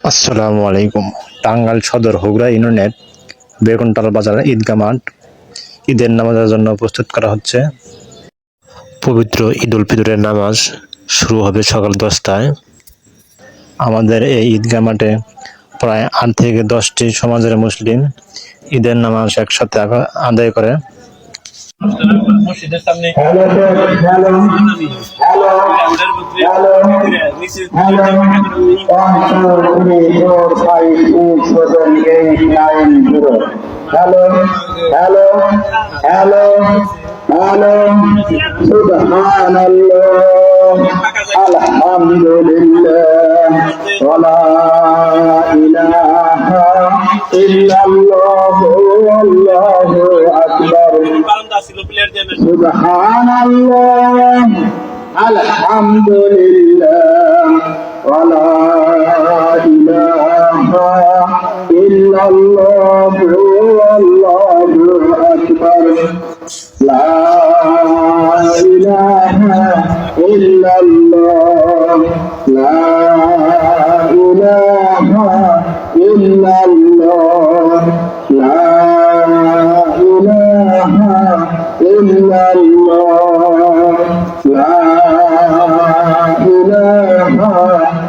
আসসালামু আলাইকুম টাঙ্গাইল সদর হুগরা ইউনিয়নের বেগুনটাল বাজার ঈদগা মাঠ ঈদের নামাজের জন্য প্রস্তুত করা হচ্ছে পবিত্র ঈদ উল ফিতরের নামাজ শুরু হবে সকাল দশটায় আমাদের এই ঈদগা মাঠে প্রায় আট থেকে দশটি সমাজের মুসলিম ঈদের নামাজ একসাথে আদায় করে মসজিদের সামনে Hello, hello, hello, hello. Subhanallah, Alhamdulillah, ilaha illallah, akbar. ছিল إلا الله والله أكبر لا إله إلا الله لا إله إلا الله لا إله إلا الله لا إله